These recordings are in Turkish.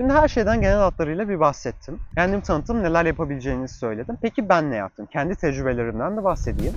Şimdi her şeyden genel hatlarıyla bir bahsettim. Kendim tanıttım, neler yapabileceğinizi söyledim. Peki ben ne yaptım? Kendi tecrübelerimden de bahsedeyim.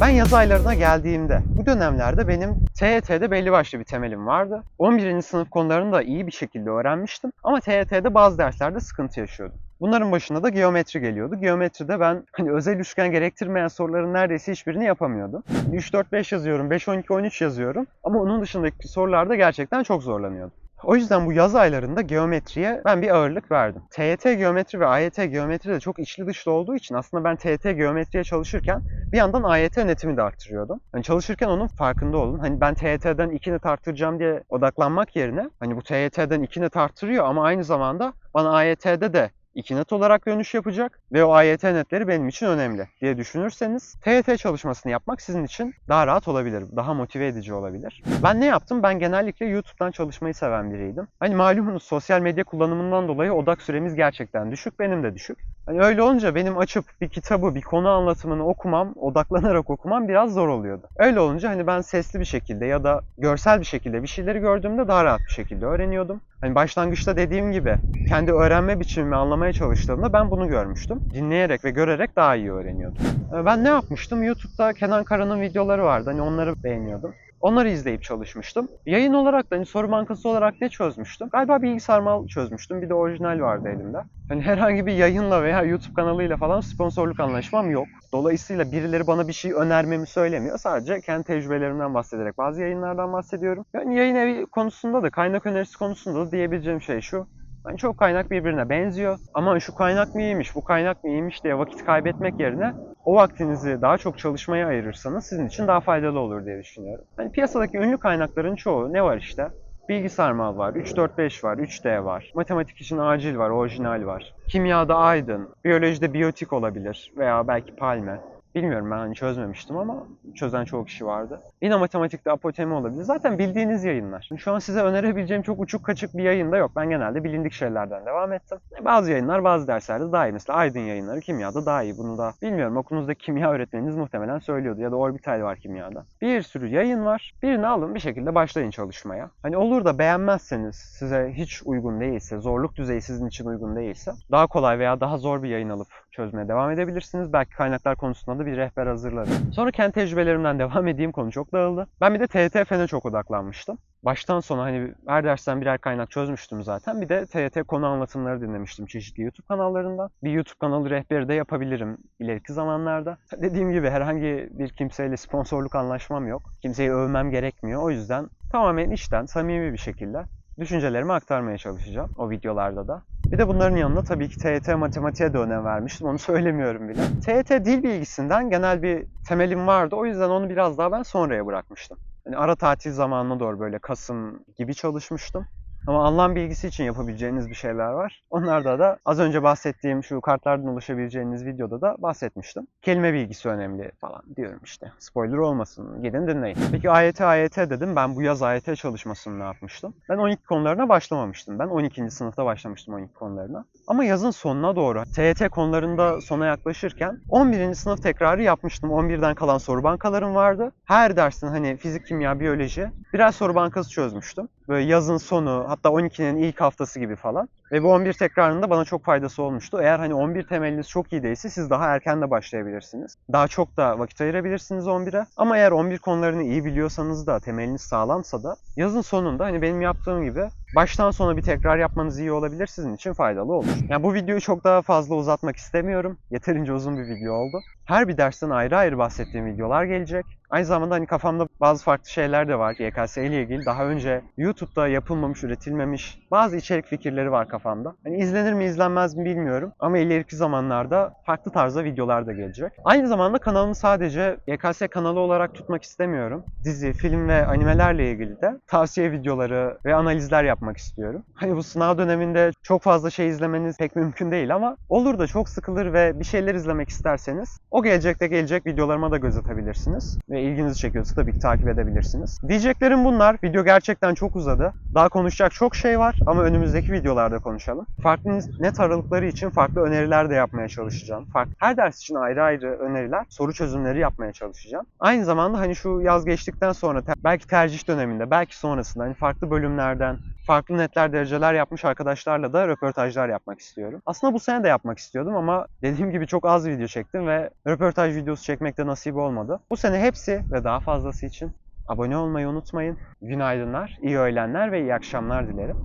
Ben yaz aylarına geldiğimde, bu dönemlerde benim TYT'de belli başlı bir temelim vardı. 11. sınıf konularını da iyi bir şekilde öğrenmiştim. Ama TYT'de bazı derslerde sıkıntı yaşıyordum. Bunların başında da geometri geliyordu. Geometride ben hani özel üçgen gerektirmeyen soruların neredeyse hiçbirini yapamıyordum. 3, 4, 5 yazıyorum, 5, 12, 13 yazıyorum. Ama onun dışındaki sorularda gerçekten çok zorlanıyordum. O yüzden bu yaz aylarında geometriye ben bir ağırlık verdim. TYT geometri ve AYT geometri de çok içli dışlı olduğu için aslında ben TYT geometriye çalışırken bir yandan AYT netimi de arttırıyordum. Hani çalışırken onun farkında olun. Hani ben TYT'den 2 net arttıracağım diye odaklanmak yerine hani bu TYT'den 2 net arttırıyor ama aynı zamanda bana AYT'de de 2 net olarak dönüş yapacak ve o AYT netleri benim için önemli diye düşünürseniz TYT çalışmasını yapmak sizin için daha rahat olabilir, daha motive edici olabilir. Ben ne yaptım? Ben genellikle YouTube'dan çalışmayı seven biriydim. Hani malumunuz sosyal medya kullanımından dolayı odak süremiz gerçekten düşük, benim de düşük. Hani öyle olunca benim açıp bir kitabı, bir konu anlatımını okumam, odaklanarak okumam biraz zor oluyordu. Öyle olunca hani ben sesli bir şekilde ya da görsel bir şekilde bir şeyleri gördüğümde daha rahat bir şekilde öğreniyordum. Hani başlangıçta dediğim gibi kendi öğrenme biçimimi anlamaya çalıştığımda ben bunu görmüştüm. Dinleyerek ve görerek daha iyi öğreniyordum. Ee, Ben ne yapmıştım? YouTube'da Kenan Kara'nın videoları vardı. Hani onları beğeniyordum. Onları izleyip çalışmıştım. Yayın olarak da hani soru bankası olarak ne çözmüştüm? Galiba bilgisayar mal çözmüştüm. Bir de orijinal vardı elimde. Hani herhangi bir yayınla veya YouTube kanalıyla falan sponsorluk anlaşmam yok. Dolayısıyla birileri bana bir şey önermemi söylemiyor. Sadece kendi tecrübelerimden bahsederek bazı yayınlardan bahsediyorum. Yani yayın evi konusunda da kaynak önerisi konusunda da diyebileceğim şey şu. Yani çok kaynak birbirine benziyor. Ama şu kaynak mı iyiymiş, bu kaynak mı iyiymiş diye vakit kaybetmek yerine o vaktinizi daha çok çalışmaya ayırırsanız sizin için daha faydalı olur diye düşünüyorum. Hani piyasadaki ünlü kaynakların çoğu ne var işte? Bilgisayar mal var, 345 var, 3D var. Matematik için acil var, orijinal var. Kimyada Aydın, biyolojide biyotik olabilir veya belki Palme. Bilmiyorum ben hani çözmemiştim ama çözen çoğu kişi vardı. Yine matematikte apotemi olabilir. Zaten bildiğiniz yayınlar. Şu an size önerebileceğim çok uçuk kaçık bir yayın da yok. Ben genelde bilindik şeylerden devam ettim. Bazı yayınlar bazı derslerde daha iyi. Mesela Aydın yayınları kimyada daha iyi. Bunu da bilmiyorum okulunuzdaki kimya öğretmeniniz muhtemelen söylüyordu. Ya da orbital var kimyada. Bir sürü yayın var. Birini alın bir şekilde başlayın çalışmaya. Hani olur da beğenmezseniz size hiç uygun değilse, zorluk düzeyi sizin için uygun değilse daha kolay veya daha zor bir yayın alıp çözmeye devam edebilirsiniz. Belki kaynaklar konusunda da bir rehber hazırlarım. Sonra kendi tecrübelerimden devam edeyim konu çok dağıldı. Ben bir de TYT çok odaklanmıştım. Baştan sona hani her dersten birer kaynak çözmüştüm zaten. Bir de TYT konu anlatımları dinlemiştim çeşitli YouTube kanallarından. Bir YouTube kanalı rehberi de yapabilirim ileriki zamanlarda. Dediğim gibi herhangi bir kimseyle sponsorluk anlaşmam yok. Kimseyi övmem gerekmiyor. O yüzden tamamen içten, samimi bir şekilde düşüncelerimi aktarmaya çalışacağım o videolarda da. Bir de bunların yanında tabii ki TYT matematiğe de önem vermiştim. Onu söylemiyorum bile. TYT dil bilgisinden genel bir temelim vardı. O yüzden onu biraz daha ben sonraya bırakmıştım. Hani ara tatil zamanına doğru böyle Kasım gibi çalışmıştım. Ama anlam bilgisi için yapabileceğiniz bir şeyler var. Onlarda da az önce bahsettiğim şu kartlardan ulaşabileceğiniz videoda da bahsetmiştim. Kelime bilgisi önemli falan diyorum işte. Spoiler olmasın. Gidin dinleyin. Peki AYT AYT dedim. Ben bu yaz AYT çalışmasını ne yapmıştım? Ben 12 konularına başlamamıştım. Ben 12. sınıfta başlamıştım 12 konularına. Ama yazın sonuna doğru TYT konularında sona yaklaşırken 11. sınıf tekrarı yapmıştım. 11'den kalan soru bankalarım vardı. Her dersin hani fizik, kimya, biyoloji birer soru bankası çözmüştüm. Böyle yazın sonu hatta 12'nin ilk haftası gibi falan. Ve bu 11 tekrarında bana çok faydası olmuştu. Eğer hani 11 temeliniz çok iyi değilse siz daha erken de başlayabilirsiniz. Daha çok da vakit ayırabilirsiniz 11'e. Ama eğer 11 konularını iyi biliyorsanız da temeliniz sağlamsa da yazın sonunda hani benim yaptığım gibi baştan sona bir tekrar yapmanız iyi olabilir. Sizin için faydalı olur. Yani bu videoyu çok daha fazla uzatmak istemiyorum. Yeterince uzun bir video oldu. Her bir dersten ayrı ayrı bahsettiğim videolar gelecek. Aynı zamanda hani kafamda bazı farklı şeyler de var YKS ile ilgili. Daha önce YouTube'da yapılmamış, üretilmemiş bazı içerik fikirleri var kafamda. Hani izlenir mi izlenmez mi bilmiyorum. Ama ileriki zamanlarda farklı tarzda videolar da gelecek. Aynı zamanda kanalımı sadece YKS kanalı olarak tutmak istemiyorum. Dizi, film ve animelerle ilgili de tavsiye videoları ve analizler yapmak istiyorum. Hani bu sınav döneminde çok fazla şey izlemeniz pek mümkün değil ama olur da çok sıkılır ve bir şeyler izlemek isterseniz o gelecekte gelecek videolarıma da göz atabilirsiniz. Ve ilginizi çekiyorsa tabii ki takip edebilirsiniz. Diyeceklerim bunlar. Video gerçekten çok uzadı. Daha konuşacak çok şey var ama önümüzdeki videolarda konuşalım. Farklı net aralıkları için farklı öneriler de yapmaya çalışacağım. Farklı, her ders için ayrı ayrı öneriler, soru çözümleri yapmaya çalışacağım. Aynı zamanda hani şu yaz geçtikten sonra belki tercih döneminde, belki sonrasında hani farklı bölümlerden farklı netler dereceler yapmış arkadaşlarla da röportajlar yapmak istiyorum. Aslında bu sene de yapmak istiyordum ama dediğim gibi çok az video çektim ve röportaj videosu çekmek de nasip olmadı. Bu sene hepsi ve daha fazlası için abone olmayı unutmayın. Günaydınlar, iyi öğlenler ve iyi akşamlar dilerim.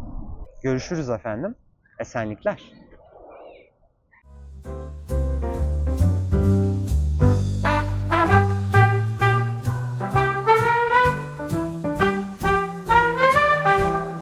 Görüşürüz efendim. Esenlikler.